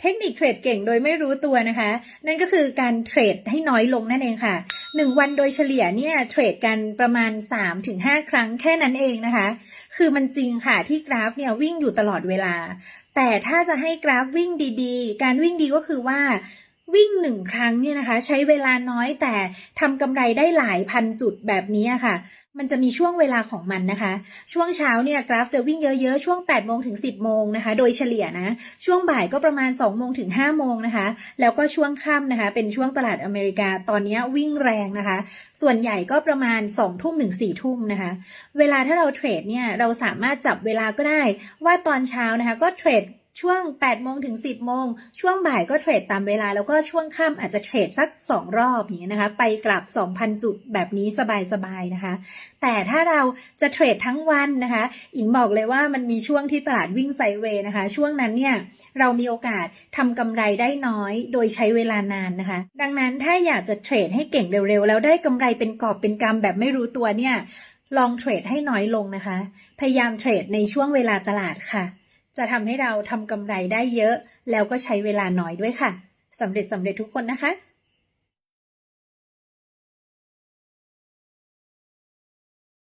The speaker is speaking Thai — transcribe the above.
เทคนิคเทรดเก่งโดยไม่รู้ตัวนะคะ นั่นก็คือการเทรดให้น้อยลงนั่นเองค่ะ 1 วันโดยเฉลี่ยเนี่ยเทรดกันประมาณ 3-5 ครั้งแค่นั้นเองนะคะ คือมันจริงค่ะที่กราฟเนี่ยวิ่งอยู่ตลอดเวลา แต่ถ้าจะให้กราฟวิ่งดีๆ การวิ่งดีก็คือว่า วิ่งหนึ่งครั้งเนี่ยนะคะ ใช้เวลาน้อยแต่ทำกำไรได้หลายพันจุดแบบนี้ค่ะ มันจะมีช่วงเวลาของมันนะคะ ช่วงเช้าเนี่ยกราฟจะวิ่งเยอะๆ ช่วง8โมงถึง 10 โมงนะคะ โดยเฉลี่ยนะ ช่วงบ่ายก็ประมาณ2โมงถึง5โมงนะคะ แล้วก็ช่วงค่ำนะคะ เป็นช่วงตลาดอเมริกาตอนนี้วิ่งแรงนะคะ ส่วนใหญ่ก็ประมาณ2ทุ่มถึง4ทุ่มนะคะ เวลาถ้าเราเทรดเนี่ยเราสามารถจับเวลาก็ได้ว่าตอนเช้านะคะ ก็เทรด ช่วง8โมงถึง 10โมงช่วงบ่ายก็เทรดตามเวลา แล้วก็ช่วงค่ำอาจจะเทรดสัก 2 รอบอย่างนี้นะคะ ไปกลับ 2,000 จุดแบบนี้สบายๆนะคะ แต่ถ้าเราจะเทรดทั้งวันนะคะ อิงบอกเลยว่ามันมีช่วงที่ตลาดวิ่งไซเวย์นะคะ ช่วงนั้นเนี่ยเรามีโอกาสทำกำไรได้น้อย โดยใช้เวลานานนะคะ ดังนั้นถ้าอยากจะเทรดให้เก่งเร็วๆ แล้วได้กำไรเป็นกอบเป็นกำแบบไม่รู้ตัวเนี่ยลองเทรดให้น้อยลงนะคะ พยายามเทรดในช่วงเวลาตลาดค่ะ จะทำให้เราทำกำไรได้เยอะ แล้วก็ใช้เวลาน้อยด้วยค่ะสำเร็จสำเร็จทุกคนนะคะ